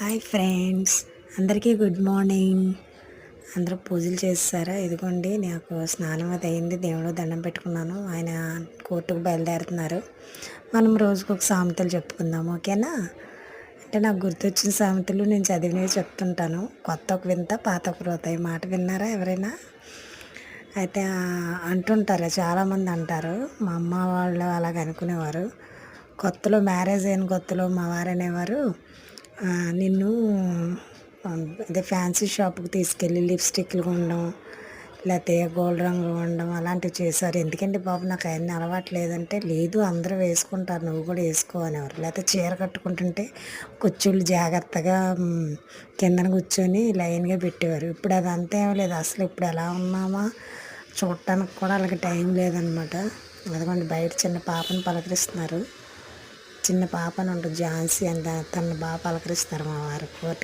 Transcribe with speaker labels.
Speaker 1: Hi friends. అందరికీ good morning. అందరూ పూజలు చేస్తారా? ఇదిగోండి నాకు స్నానం అది అయింది. దేవుడు దండం పెట్టుకున్నాను. ఆయన కోర్టుకు బయలుదేరుతున్నారు. మనం రోజుకు ఒక సామెతలు చెప్పుకుందాం ఓకేనా? అంటే నాకు గుర్తొచ్చిన సామెతలు నేను చదివినవి చెప్తుంటాను. కొత్త ఒక వింత పాత ఒక రోత. ఈ మాట విన్నారా ఎవరైనా? అయితే అంటుంటారు. చాలామంది అంటారు. మా అమ్మ వాళ్ళు అలాగ అనుకునేవారు. కొత్తలో మ్యారేజ్ అయిన కొత్తలో మా వారు అనేవారు. నిన్ను అదే ఫ్యాన్సీ షాప్కి తీసుకెళ్ళి లిప్స్టిక్లు కొనడం లేకపోతే గోల్డ్ రంగు కొనడం అలాంటివి చేశారు. ఎందుకంటే బాబు నాకు అవన్నీ అలవాటు లేదంటే లేదు అందరూ వేసుకుంటారు నువ్వు కూడా వేసుకో అనేవారు. లేకపోతే చీర కట్టుకుంటుంటే కూర్చోళ్ళు జాగ్రత్తగా కిందన కూర్చొని లైన్గా పెట్టేవారు. ఇప్పుడు అది అంతా లేదు. అసలు ఇప్పుడు ఎలా ఉన్నామా చూడటానికి కూడా వాళ్ళకి టైం లేదనమాట. అదిగోండి బయట చిన్న పాపను పలకరిస్తున్నారు. చిన్న పాపను ఉంటుంది ఝాన్సీ అంత తన బాగా పలకరిస్తారు మా వారు కోర్టుకి.